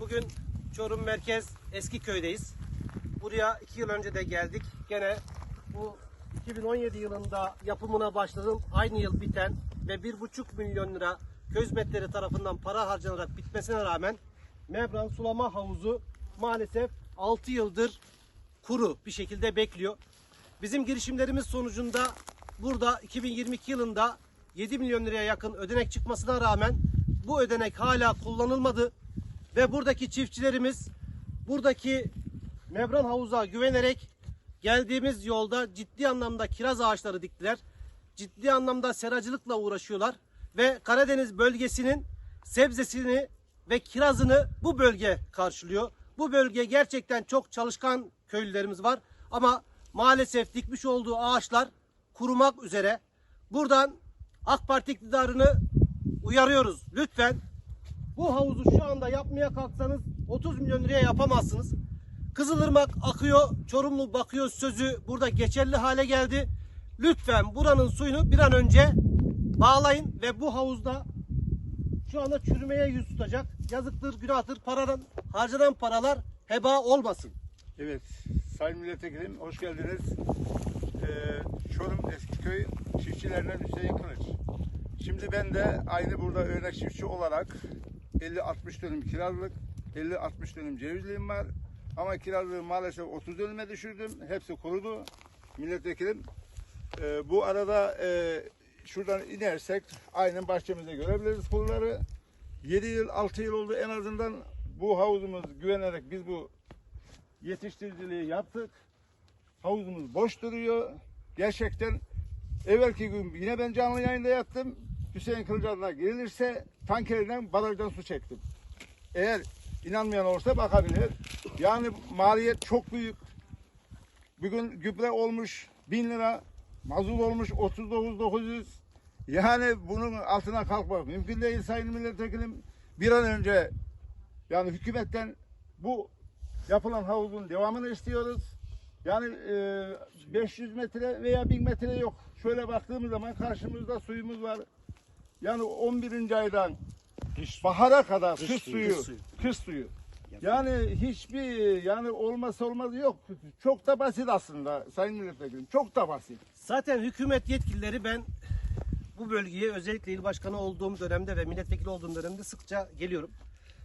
Bugün Çorum Merkez Eskiköy'deyiz. Buraya iki yıl önce de geldik. Gene bu 2017 yılında yapımına başladım. Aynı yıl biten ve 1,5 milyon lira köy hizmetleri tarafından para harcanarak bitmesine rağmen Mevran sulama havuzu maalesef 6 yıldır kuru bir şekilde bekliyor. Bizim girişimlerimiz sonucunda burada 2022 yılında 7 milyon liraya yakın ödenek çıkmasına rağmen bu ödenek hala kullanılmadı ve buradaki çiftçilerimiz buradaki membran havuza güvenerek geldiğimiz yolda ciddi anlamda kiraz ağaçları diktiler. Ciddi anlamda seracılıkla uğraşıyorlar ve Karadeniz bölgesinin sebzesini ve kirazını bu bölge karşılıyor. Bu bölge gerçekten çok çalışkan köylülerimiz var ama maalesef dikmiş olduğu ağaçlar kurumak üzere. Buradan AK Parti iktidarını uyarıyoruz. Lütfen bu havuzu şu anda yapmaya kalksanız 30 milyon liraya yapamazsınız. Kızılırmak akıyor, Çorumlu bakıyor sözü burada geçerli hale geldi. Lütfen buranın suyunu bir an önce bağlayın ve bu havuzda şu anda çürümeye yüz tutacak. Yazıktır, günahtır. Paradan, harcanan paralar heba olmasın. Evet, Sayın Milletvekilim hoş geldiniz. Ee, Çorum Eskiköy çiftçilerinden Hüseyin Kılıç. Şimdi ben de aynı burada örnek çiftçi olarak 50-60 dönüm kirazlık, 50-60 dönüm cevizliğim var. Ama kirazlığı maalesef 30 dönüme düşürdüm. Hepsi kurudu. Milletvekilim. Ee, bu arada e, şuradan inersek aynen bahçemizde görebiliriz pulları. 7 yıl 6 yıl oldu en azından bu havuzumuz güvenerek biz bu yetiştiriciliği yaptık. Havuzumuz boş duruyor. Gerçekten evvelki gün yine ben canlı yayında yattım. Hüseyin Kılıçdaroğlu'na gelirse tankerden barajdan su çektim. Eğer inanmayan olursa bakabilir. Yani maliyet çok büyük. Bugün gübre olmuş 1000 lira, mazot olmuş 39.900. Yani bunun altına kalkmak mümkün değil sayın milletvekilim. Bir an önce yani hükümetten bu yapılan havuzun devamını istiyoruz. Yani e, 500 metre veya 1000 metre yok. Şöyle baktığımız zaman karşımızda suyumuz var. Yani 11. aydan bahara kadar kış, suyu, suyu, kış suyu. kış suyu. Yani hiçbir yani olmazsa olmazı yok. Çok da basit aslında Sayın Milletvekilim. Çok da basit. Zaten hükümet yetkilileri ben bu bölgeye özellikle il başkanı olduğum dönemde ve milletvekili olduğum dönemde sıkça geliyorum.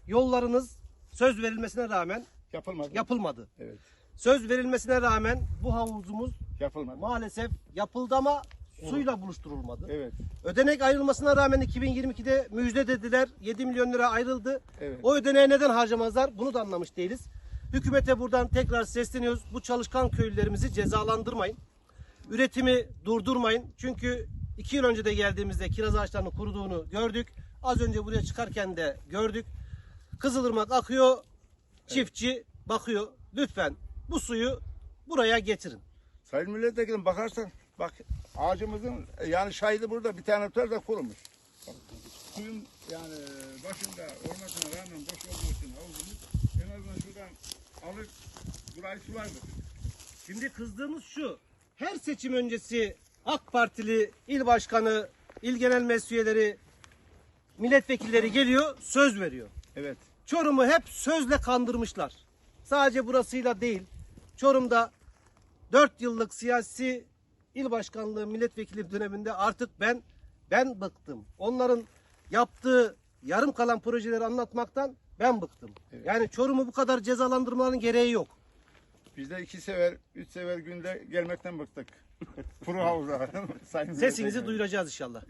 Yollarınız söz verilmesine rağmen Yapılmadı. yapılmadı. evet. Söz verilmesine rağmen bu havuzumuz Yapılmadı. maalesef yapıldı ama suyla buluşturulmadı. Evet. Ödenek ayrılmasına rağmen 2022'de müjde dediler. 7 milyon lira ayrıldı. Evet. O ödeneği neden harcamazlar? Bunu da anlamış değiliz. Hükümete buradan tekrar sesleniyoruz. Bu çalışkan köylülerimizi cezalandırmayın. Üretimi durdurmayın. Çünkü iki yıl önce de geldiğimizde kiraz ağaçlarının kuruduğunu gördük. Az önce buraya çıkarken de gördük. Kızılırmak akıyor. Çiftçi bakıyor. Lütfen bu suyu buraya getirin. Sayın Milletvekilim bakarsan bak ağacımızın yani şahidi burada bir tane tutar da kurumuş. Bak, suyun yani başında olmasına rağmen boş olduğu için havuzumuz en azından şuradan alır burayı sulardır. Şimdi kızdığımız şu. Her seçim öncesi AK Partili il başkanı, il genel meclis üyeleri, milletvekilleri geliyor, söz veriyor. Evet. Çorum'u hep sözle kandırmışlar. Sadece burasıyla değil. Çorum'da 4 yıllık siyasi il başkanlığı milletvekili döneminde artık ben ben bıktım. Onların yaptığı yarım kalan projeleri anlatmaktan ben bıktım. Evet. Yani Çorum'u bu kadar cezalandırmaların gereği yok. Biz de iki sefer, üç sefer günde gelmekten bıktık. Kuru havuza. Sesinizi duyuracağız inşallah.